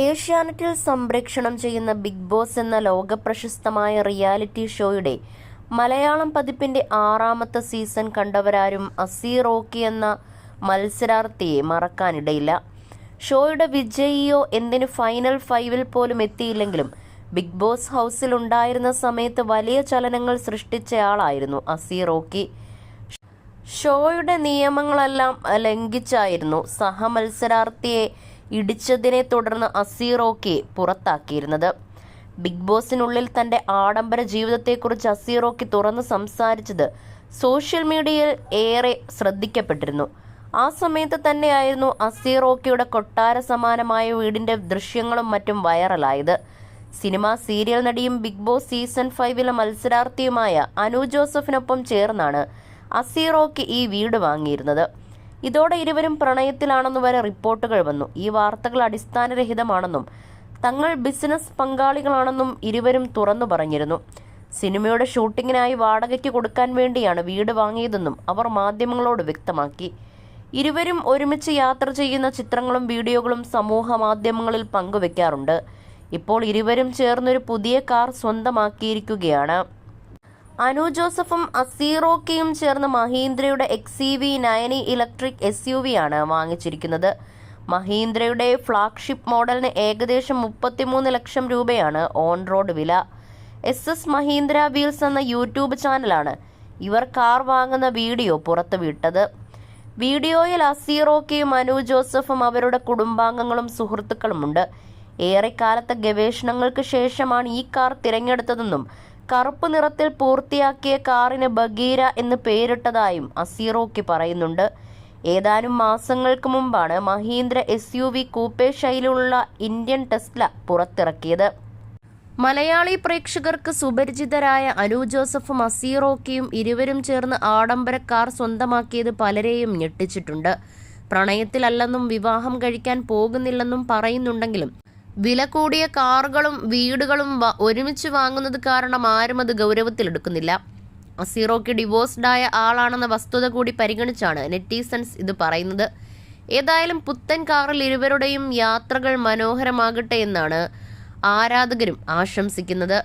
ഏഷ്യാനെറ്റിൽ സംപ്രേക്ഷണം ചെയ്യുന്ന ബിഗ് ബോസ് എന്ന ലോകപ്രശസ്തമായ റിയാലിറ്റി ഷോയുടെ മലയാളം പതിപ്പിന്റെ ആറാമത്തെ സീസൺ കണ്ടവരാരും അസീർ റോക്കി എന്ന മത്സരാർത്ഥിയെ മറക്കാനിടയില്ല. ഷോയുടെ വിജയിയോ എന്തിന് ഫൈനൽ ഫൈവിൽ പോലും എത്തിയില്ലെങ്കിലും ബിഗ് ബോസ് ഹൗസിൽ ഉണ്ടായിരുന്ന സമയത്ത് വലിയ ചലനങ്ങൾ സൃഷ്ടിച്ചയാളായിരുന്നു അസീർ റോക്കി. ഷോയുടെ നിയമങ്ങളെല്ലാം ലംഘിച്ചായിരുന്നു സഹമത്സരാർത്ഥിയെ ഇടിച്ചതിനെ തുടർന്ന് അസീറോക്കെ പുറത്താക്കിയിരുന്നത്. ബിഗ് ബോസിനുള്ളിൽ തന്റെ ആഡംബര ജീവിതത്തെക്കുറിച്ച് അസീറോക്കി തുറന്ന് സംസാരിച്ചത് സോഷ്യൽ മീഡിയയിൽ ഏറെ ശ്രദ്ധിക്കപ്പെട്ടിരുന്നു. ആ സമയത്ത് തന്നെയായിരുന്നു അസീറോക്കിയുടെ കൊട്ടാര സമാനമായ വീടിന്റെ ദൃശ്യങ്ങളും മറ്റും വൈറലായത്. സിനിമ സീരിയൽ നടിയും ബിഗ് ബോസ് സീസൺ ഫൈവിലെ മത്സരാർത്ഥിയുമായ അനു ജോസഫിനൊപ്പം ചേർന്നാണ് അസീറോക്ക് ഈ വീട് വാങ്ങിയിരുന്നത്. ഇതോടെ ഇരുവരും പ്രണയത്തിലാണെന്ന് വരെ റിപ്പോർട്ടുകൾ വന്നു. ഈ വാർത്തകൾ അടിസ്ഥാനരഹിതമാണെന്നും തങ്ങൾ ബിസിനസ് പങ്കാളികളാണെന്നും ഇരുവരും തുറന്നു പറഞ്ഞിരുന്നു. സിനിമയുടെ ഷൂട്ടിങ്ങിനായി വാടകയ്ക്ക് കൊടുക്കാൻ വേണ്ടിയാണ് വീട് വാങ്ങിയതെന്നും അവർ മാധ്യമങ്ങളോട് വ്യക്തമാക്കി. ഇരുവരും ഒരുമിച്ച് യാത്ര ചെയ്യുന്ന ചിത്രങ്ങളും വീഡിയോകളും സമൂഹ മാധ്യമങ്ങളിൽ പങ്കുവെക്കാറുണ്ട്. ഇപ്പോൾ ഇരുവരും ചേർന്നൊരു പുതിയ കാർ സ്വന്തമാക്കിയിരിക്കുകയാണ്. അനു ജോസഫും അസീറോക്കയും ചേർന്ന് മഹീന്ദ്രയുടെ എക്സ് ഇ വി നയനി ഇലക്ട്രിക് എസ് യു വി ആണ് വാങ്ങിച്ചിരിക്കുന്നത്. മഹീന്ദ്രയുടെ ഫ്ളാഗ്ഷിപ്പ് മോഡലിന് ഏകദേശം മുപ്പത്തിമൂന്ന് ലക്ഷം രൂപയാണ് ഓൺ റോഡ് വില. എസ് എസ് മഹീന്ദ്ര വീൽസ് എന്ന യൂട്യൂബ് ചാനലാണ് ഇവർ കാർ വാങ്ങുന്ന വീഡിയോ പുറത്തുവിട്ടത്. വീഡിയോയിൽ അസീറോക്കയും അനു ജോസഫും അവരുടെ കുടുംബാംഗങ്ങളും സുഹൃത്തുക്കളുമുണ്ട്. ഏറെക്കാലത്തെ ഗവേഷണങ്ങൾക്ക് ശേഷമാണ് ഈ കാർ തിരഞ്ഞെടുത്തതെന്നും കറുപ്പ് നിറത്തിൽ പൂർത്തിയാക്കിയ കാറിന് ബഗീര എന്ന് പേരിട്ടതായും അസീറോക്കി പറയുന്നുണ്ട്. ഏതാനും മാസങ്ങൾക്ക് മുമ്പാണ് Mahindra S U V coupe ശൈലിയുള്ള Indian Tesla പുറത്തിറക്കിയത്. മലയാളി പ്രേക്ഷകർക്ക് സുപരിചിതരായ അനു ജോസഫും അസീറോക്കിയും ഇരുവരും ചേർന്ന് ആഡംബര കാർ സ്വന്തമാക്കിയത് പലരെയും ഞെട്ടിച്ചിട്ടുണ്ട്. പ്രണയത്തിലല്ലെന്നും വിവാഹം കഴിക്കാൻ പോകുന്നില്ലെന്നും പറയുന്നുണ്ടെങ്കിലും വില കൂടിയ കാറുകളും വീടുകളും ഒരുമിച്ച് വാങ്ങുന്നത് കാരണം ആരും അത് ഗൗരവത്തിലെടുക്കുന്നില്ല അസീറോക്ക് ഡിവോഴ്സ്ഡായ ആളാണെന്ന വസ്തുത കൂടി പരിഗണിച്ചാണ് നെറ്റീസൺസ് ഇത് പറയുന്നത്. ഏതായാലും പുത്തൻ കാറിൽ ഇരുവരുടെയും യാത്രകൾ മനോഹരമാകട്ടെ എന്നാണ് ആരാധകരും ആശംസിക്കുന്നത്.